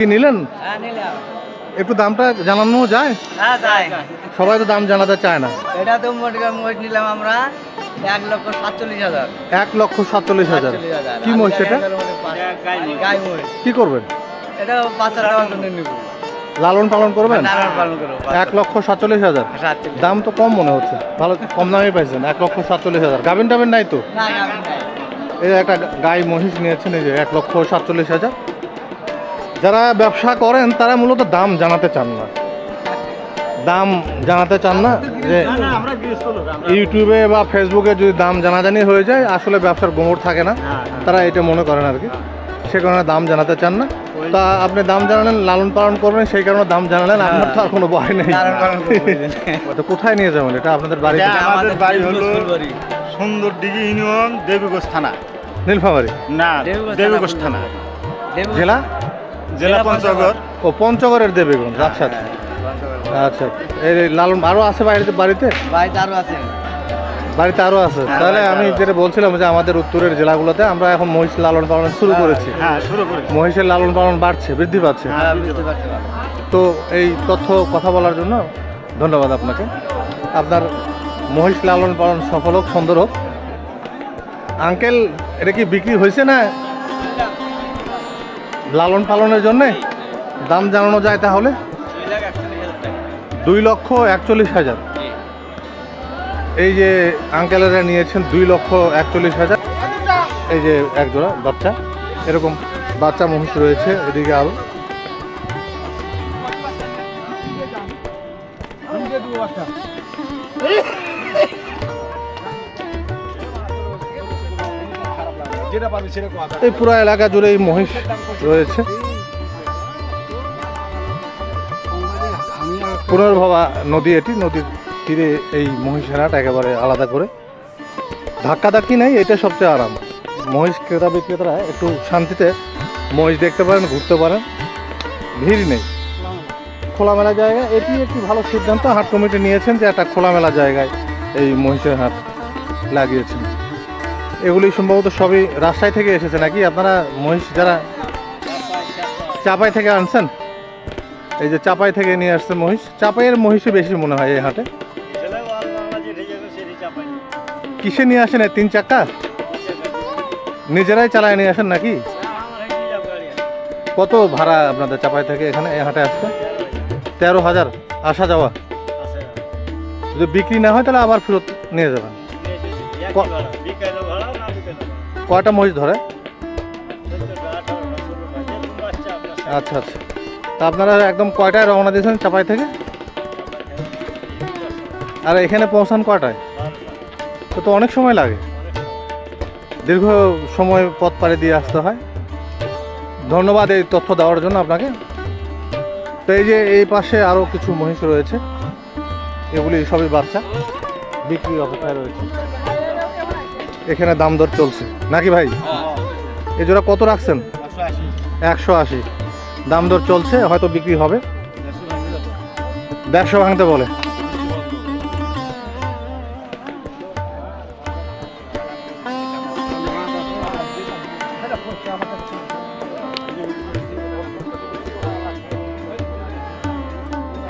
কি নিলেন? হ্যাঁ একটু দামটা জানানো যায়? হ্যাঁ যাই সবাই তো দাম জানাতে চায় না। এটা তো মোট মোট নিলাম আমরা এক লক্ষ সাতচল্লিশ হাজার। এক লক্ষ সাতচল্লিশ হাজার। কি মহিষ এটা? কি করবেন? এটা নিব লালন পালন করবেন? লালন পালন করব এক লক্ষ সাতচল্লিশ হাজার। দাম তো কম মনে হচ্ছে। ভালো কম দামে পাইছেন। এক লক্ষ সাতচল্লিশ হাজার। গাভিন টাবিন নাই তো। এই একটা গাই মহিষ নিয়েছেন এই যে এক লক্ষ সাতচল্লিশ হাজার। যারা ব্যবসা করেন তারা মূলত দাম জানাতে চান না। দাম জানাতে চান না যে ইউটিউবে বা ফেসবুকে যদি দাম জানাজানি হয়ে যায় আসলে ব্যবসার গোমর থাকে না। তারা এটা মনে করেন আর কি। সে কারণে দাম জানাতে চান না। তা আপনি দাম জানালেন লালন পালন করবেন সেই কারণে দাম জানালেন আপনার তো আর কোনো ভয় নেই। লালন পালন করব। তো কোথায় নিয়ে যাবেন? এটা আপনাদের বাড়ি আমাদের বাড়ি হলো সুন্দর দিঘি ইউনিয়ন দেবীগঞ্জ থানা। নীলফামারি? না দেবীগঞ্জ থানা। জেলা? জেলা পঞ্চগড় ও পঞ্চগড়ের দেবীগঞ্জ আচ্ছা আচ্ছা। আচ্ছা এই লালন আরও আছে বাড়িতে বাড়িতে? বাড়িতে আরও আছে। বাড়িতে আরও আছে। হ্যাঁ, তাহলে আমি যেটা বলছিলাম যে আমাদের উত্তরের জেলাগুলোতে আমরা এখন মহিষ লালন পালন শুরু করেছি। হ্যাঁ শুরু করি মহিষের লালন পালন বাড়ছে বৃদ্ধি পাচ্ছে। হ্যাঁ তো এই তথ্য কথা বলার জন্য ধন্যবাদ আপনাকে। আপনার মহিষ লালন পালন সফল হোক সুন্দর হোক। আঙ্কেল এটা কি বিক্রি হয়েছে না? লালন পালনের জন্যে দাম জানানো যায় তাহলে? দুই লক্ষ একচল্লিশ হাজার। এই যে আঙ্কেলেরা নিয়েছেন দুই লক্ষ একচল্লিশ হাজার। এই যে একজোড়া বাচ্চা, এরকম বাচ্চা মহিষ রয়েছে এদিকে আরও এই পুরো এলাকা জুড়ে এই মহিষ রয়েছে। পুনর্ভবা নদী এটি, নদীর তীরে এই মহিষেরাট একেবারে আলাদা করে। ধাক্কা ধাক্কি নেই এটা সবচেয়ে আরাম। মহিষ ক্রেতা বিক্রেতারা একটু শান্তিতে মহিষ দেখতে পারেন, ঘুরতে পারেন। ভিড় নেই। খোলামেলা জায়গা, এটি একটি ভালো সিদ্ধান্ত। হাট কমিটি নিয়েছেন যে একটা খোলামেলা জায়গায় এই মহিষের হাট লাগিয়েছেন। এগুলি সম্ভবত সবই রাজশাহী থেকে এসেছে নাকি? আপনারা মহিষ যারা চাপাই থেকে আনছেন এই যে চাপাই থেকে নিয়ে আসছে মহিষ চাপাইয়ের মহিষই বেশি মনে হয় এই হাটে। কিসে নিয়ে আসেন তিন চাকা নিজেরাই চালায় নিয়ে আসেন নাকি? কত ভাড়া আপনাদের চাপাই থেকে এখানে এই হাটে আসতে তেরো হাজার আসা যাওয়া। যদি বিক্রি না হয় তাহলে আবার ফেরত নিয়ে যাবেন। কয়টা মহিষ ধরে? আচ্ছা আচ্ছা। তা আপনারা একদম কয়টায় রওনা দিয়েছেন চাপাই থেকে? আর এখানে পৌঁছান কয়টায়? তো তো অনেক সময় লাগে। দীর্ঘ সময় পথ পাড়ি দিয়ে আসতে হয়। ধন্যবাদ এই তথ্য দেওয়ার জন্য আপনাকে। তো এই যে এই পাশে আরও কিছু মহিষ রয়েছে। এগুলি সবই বাচ্চা। বিক্রি অবস্থায় রয়েছে। এখানে দাম দর চলছে। নাকি ভাই? এই জোড়া কত রাখছেন? একশো আশি। দাম দর চলছে, হয়তো বিক্রি হবে। দেড়শো ভাঙতে বলে।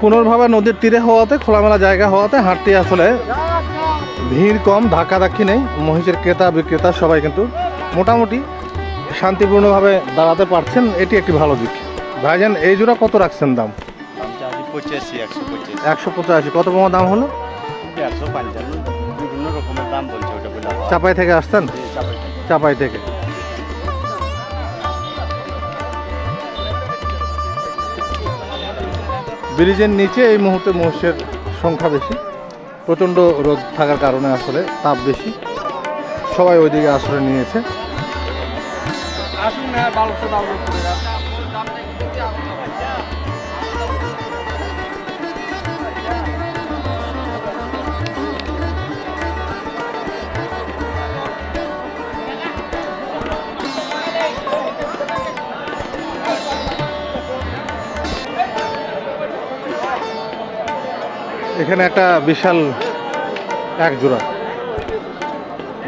পুনর্ভাবে নদীর তীরে হওয়াতে, খোলামেলা জায়গা হওয়াতে হাঁটতে আসলে ভিড় কম ধাক্কাধাক্কি নেই। মহিষের ক্রেতা বিক্রেতা সবাই কিন্তু মোটামুটি শান্তিপূর্ণভাবে দাঁড়াতে পারছেন। এটি একটি ভালো দিক। ভাইজান এই জোড়া কত রাখছেন দাম? একশো পঁচাশি। কত কমা দাম হলো? চাপাই থেকে আসতেন চাপাই থেকে। ব্রিজের নিচে এই মুহূর্তে মহিষের সংখ্যা বেশি। প্রচণ্ড রোদ থাকার কারণে আসলে তাপ বেশি। সবাই ওইদিকে আশ্রয় নিয়েছে। এখানে একটা বিশাল এক জোড়া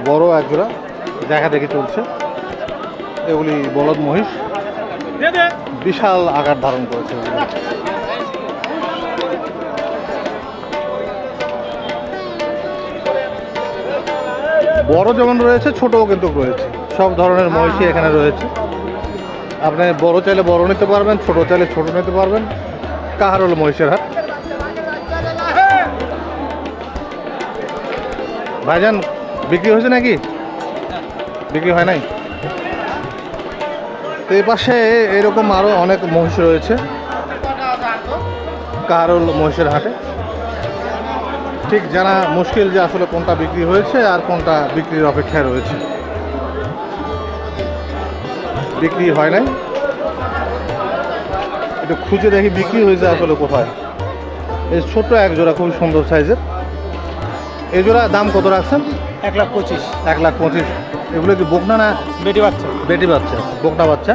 বড় এক জোড়া দেখা দেখি চলছে। এগুলি বলদ মহিষ। বিশাল আকার ধারণ করেছে বড় যেমন রয়েছে, ছোটও কিন্তু রয়েছে। সব ধরনের মহিষী এখানে রয়েছে। আপনি বড় চাইলে বড় নিতে পারবেন, ছোট চাইলে ছোট নিতে পারবেন। কাহার হলো মহিষের হাট। ভাইজান, বিক্রি হয়েছে নাকি? বিক্রি হয় নাই? তো এই পাশে এরকম আরও অনেক মহিষ রয়েছে। কাহারুল মহিষের হাটে। ঠিক জানা মুশকিল যে আসলে কোনটা বিক্রি হয়েছে আর কোনটা বিক্রির অপেক্ষায় রয়েছে। বিক্রি হয় নাই। একটু খুঁজে দেখি বিক্রি হয়েছে আসলে কোথায়। এই ছোট্ট এক জোড়া খুবই সুন্দর সাইজের। এই জোড়া দাম কত রাখছেন? এক লাখ পঁচিশ। এক লাখ পঁচিশ। এগুলো কি বকনা না বেটি বাচ্চা? বেটি বাচ্চা? বকনা বাচ্চা।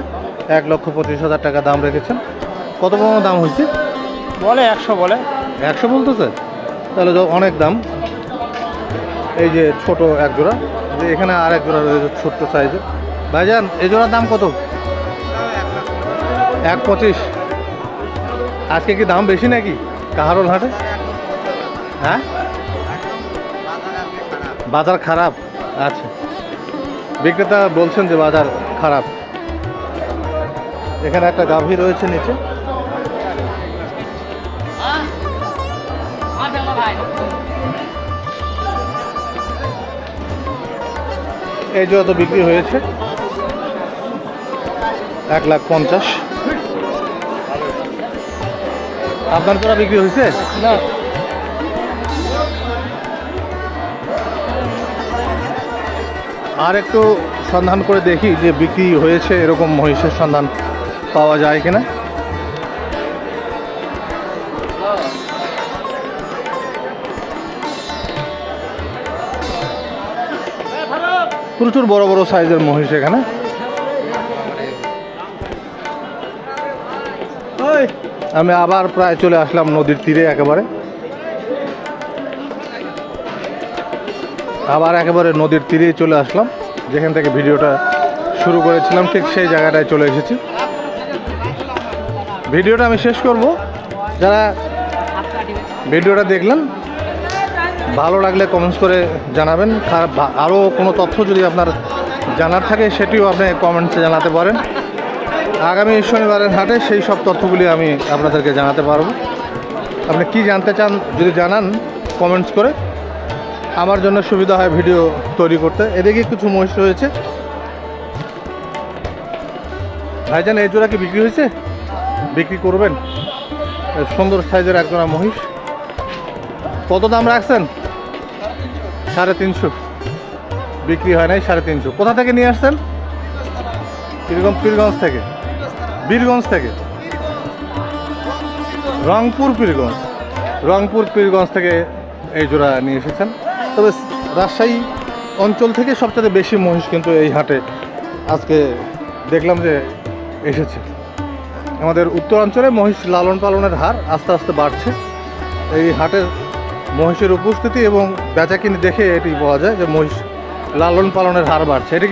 এক লক্ষ পঁচিশ হাজার টাকা দাম রেখেছেন। কত পরিমাণ দাম হয়েছে? বলে একশো বলে। একশো বলতেছে? তাহলে তো অনেক দাম। এই যে ছোট এক জোড়া। যে এখানে আর এক জোড়া রয়েছে ছোট্ট সাইজের। ভাইজান এই জোড়ার দাম কত? এক পঁচিশ। আজকে কি দাম বেশি নাকি? কাহারোল হাটে? হ্যাঁ? বাজার খারাপ। আচ্ছা। বিক্রেতা বলছেন যে বাজার খারাপ। এখানে একটা গাভী রয়েছে নিচে। এই জোড়া তো বিক্রি হয়েছে। এক লাখ পঞ্চাশ। আপনার জোড়া বিক্রি হয়েছে? না। আর একটু সন্ধান করে দেখি যে বিক্রি হয়েছে এরকম মহিষের সন্ধান পাওয়া যায় কিনা। প্রচুর বড় বড় সাইজের মহিষ এখানে। আমি আবার প্রায় চলে আসলাম নদীর তীরে একেবারে। আবার একেবারে নদীর তীরেই চলে আসলাম। যেখান থেকে ভিডিওটা শুরু করেছিলাম, ঠিক সেই জায়গাটায় চলে এসেছি। ভিডিওটা আমি শেষ করব। যারা ভিডিওটা দেখলেন, ভালো লাগলে কমেন্টস করে জানাবেন। খারাপ আরও কোনো তথ্য যদি আপনার জানার থাকে, সেটিও আপনি কমেন্টসে জানাতে পারেন। আগামী শনিবারের হাটে সেই সব তথ্যগুলি আমি আপনাদেরকে জানাতে পারব। আপনি কি জানতে চান, যদি জানান কমেন্টস করে। আমার জন্য সুবিধা হয় ভিডিও তৈরি করতে। এদিকে কিছু মহিষ রয়েছে। ভাইজান, এই জোড়া কি বিক্রি হয়েছে? বিক্রি করবেন? সুন্দর সাইজের একজোড়া মহিষ। কত দাম রাখছেন? সাড়ে তিনশো। বিক্রি হয় নাই সাড়ে তিনশো। কোথা থেকে নিয়ে আসছেন? কীরকম? পীরগঞ্জ থেকে। বীরগঞ্জ থেকে। রংপুর, পীরগঞ্জ। রংপুর, পীরগঞ্জ থেকে এই জোড়া নিয়ে এসেছেন। তবে রাজশাহী অঞ্চল থেকে সবচেয়ে বেশি মহিষ কিন্তু এই হাটে আজকে দেখলাম যে এসেছে। আমাদের উত্তরাঞ্চলে মহিষ লালন পালনের হার আস্তে আস্তে বাড়ছে। এই হাটের মহিষের উপস্থিতি এবং বেচাকিনি দেখে এটি বলা যায় যে মহিষ লালন পালনের হার বাড়ছে। এটি